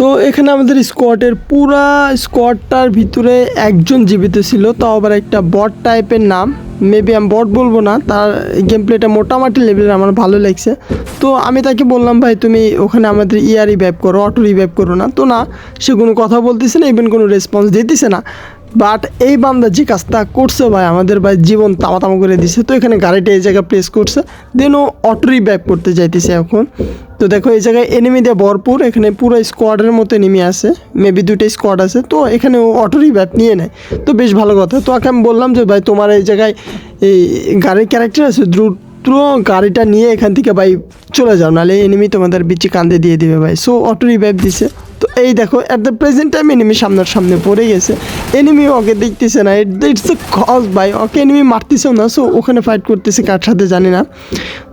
তো এখানে আমাদের স্কোয়াডের পুরা স্কোয়াডটার ভিতরে একজন জীবিত ছিল, তাও আবার একটা বট টাইপের নাম। মেবি আমি বট বলব না, তার গেম প্লেটা মোটামুটি লেভেলের আমার ভালো লাগছে। তো আমি তাকে বললাম, ভাই, তুমি ওখানে আমাদের ইয়ার রিভাইভ করো অটো রিভাইভ করো না। তো না, সে কোনো কথা বলতেছে না ইভেন কোনো রেসপন্স দিতেছে না। বাট এই বান্দা যে কাজটা করছে ভাই, আমাদের ভাই জীবন তামা তামা করে দিছে। তো এখানে গাড়িটা এই জায়গায় প্লেস করছে। দেন ও অটোরি রিভাইভ করতে যাইতেছে এখন। তো দেখো, এই জায়গায় এনিমি দিয়ে ভরপুর। এখানে পুরো স্কোয়াডের মতো এনিমি আছে। মেবি দুটো স্কোয়াড আছে। তো এখানে ও অটোরি ব্যাপ নিয়ে নেয়। তো বেশ ভালো কথা। তো আমি বললাম যে ভাই, তোমার এই জায়গায় এই গাড়ির ক্যারেক্টার আছে, দ্রুত গাড়িটা নিয়ে এখান থেকে ভাই চলে যাও। নাহলে এনিমি তোমাদের বিচি কান্দে দিয়ে দিবে ভাই। সো অটো রিভাইভ দিছে। তো এই দেখো at the present time enemy সামনের সামনে পড়ে গেছে। এনিমি ওকে দেখতেছে না। ইটস এ কজ ভাই। ওকে এনিমি মারতেছেও না সো ওখানে ফাইট করতেছে কার সাথে জানি না।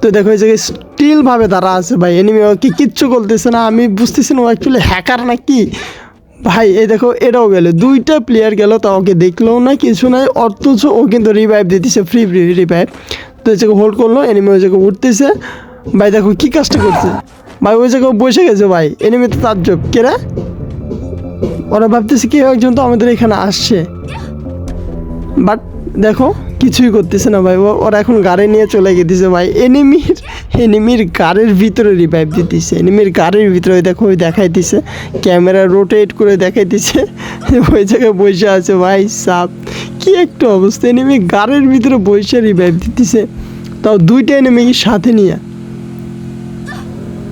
তো দেখো, এই জায়গায় স্টিলভাবে তারা আছে, ভাই। এনিমি ওকে কিচ্ছু বলতেছে না। আমি বুঝতেছি না, ও অ্যাকচুয়ালি হ্যাকার না কি ভাই, এই দেখো, এটাও গেল। দুইটা প্লেয়ার গেল, তা ওকে দেখলেও না, কিছু নাই। অথচ ও কিন্তু রিভাইভ দিতেছে ফ্রি ফ্রি রিভাইভ তো এই জায়গায় হোল্ড করল এনিমি ওই জায়গায় উঠতেছে। ভাই, দেখো, কী কাজটা করছে? ভাই, ওই জায়গায় বসে গেছে ভাই। এনিমি তো তার জব কেরা ওরা ভাবতেছে কেউ একজন তো আমাদের এখানে আসছে। বাট দেখো, কিছুই করতেছে না ভাই। ওরা এখন গাড়ি নিয়ে চলে গেতেছে ভাই। এনিমির এনিমির গাড়ির ভিতরে রিভাইভ দিতেছে। এনিমির গাড়ির ভিতরে দেখো, ওই দেখাইতেছে। ক্যামেরা রোটেট করে দেখাইতেছে। ওই জায়গায় বসে আছে ভাই, সাপ। কি একটা অবস্থা। এনিমি গাড়ির ভিতরে বসে রিভাইভ দিতেছে। তাও দুইটা এনিমিকে সাথে নিয়ে।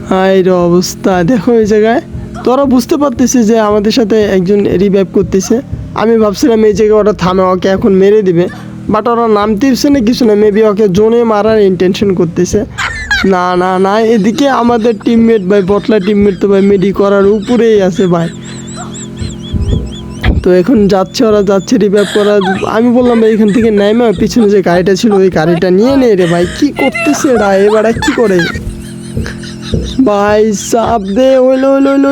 হাই রে অবস্থা। দেখো এই জায়গায়। তোরা বুঝতে পারতেছে যে আমাদের সাথে একজন রিভাইভ করতেছে। আমি ভাবছিলাম এই জায়গায় ওরা থামে, ওকে এখন মেরে দিবে। বাট ওরা নামতেছে না কিছু না মেবি ওকে জোনে মারার ইন্টেনশন করতেছে। না না না, এদিকে আমাদের টিমমেট ভাই, বটলা টিমমেট তো ভাই মেডি করার উপরেই আছে ভাই। তো এখন যাচ্ছে, ওরা যাচ্ছে রিভাইভ করা আমি বললাম ভাই, এখান থেকে নেমে, পিছনে যে গাড়িটা ছিল, ওই গাড়িটা নিয়ে নেই রে ভাই। কি করতেছে এরা এবার কি করে? ভাই সাপ দে হইল হইল হইল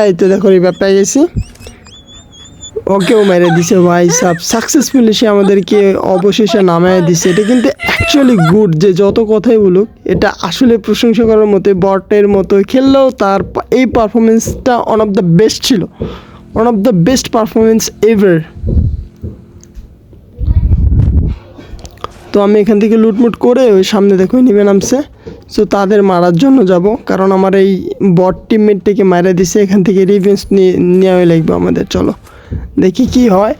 এই তো দেখো রিভার পেয়ে গেছি ওকেও মেরে দিছে ভাই সাপ সাকসেসফুলি সে আমাদেরকে অবশেষে নামায় দিছে এটা কিন্তু অ্যাকচুয়ালি গুড যে যত কথাই বলুক এটা আসলে প্রশংসা করার মতো বটের মতো খেললেও তার এই পারফরমেন্সটা ওয়ান অফ দ্য বেস্ট ছিল one of the best performance ever তো আমি এখান থেকে লুটমুট করে ওই সামনে দেখো নিবে নামছে। সো তাদের মারার জন্য যাব, কারণ আমার এই বট টিমমেটটিকে মারা দিছে, এখান থেকে রিভেন্স নিয়ে নেওয়াই লাগবে আমাদের, চলো। দেখি কি হয়।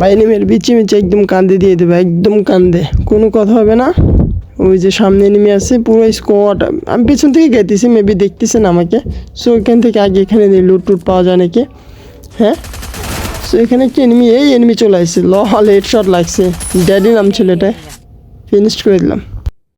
ভাই, নিমের বিচি মিচি একদম কান্দে দিয়ে দেবে, একদম কান্দে। কোনো কথা হবে না। ওই যে সামনে নেমে আছে, পুরো স্কোয়াড আমি পেছন থেকে গেতেছি মেবি দেখতেছেন আমাকে। সো এখান থেকে আগে এখানে লুট টুট পাওয়া যায় নাকি? হ্যাঁ? সো এখানে একটা এনিমি এই এনিমি চলে আসছে লহাল হেড শট লাগছে। ড্যাডি নাম ছিল এটা ফিনিশ করে দিলাম।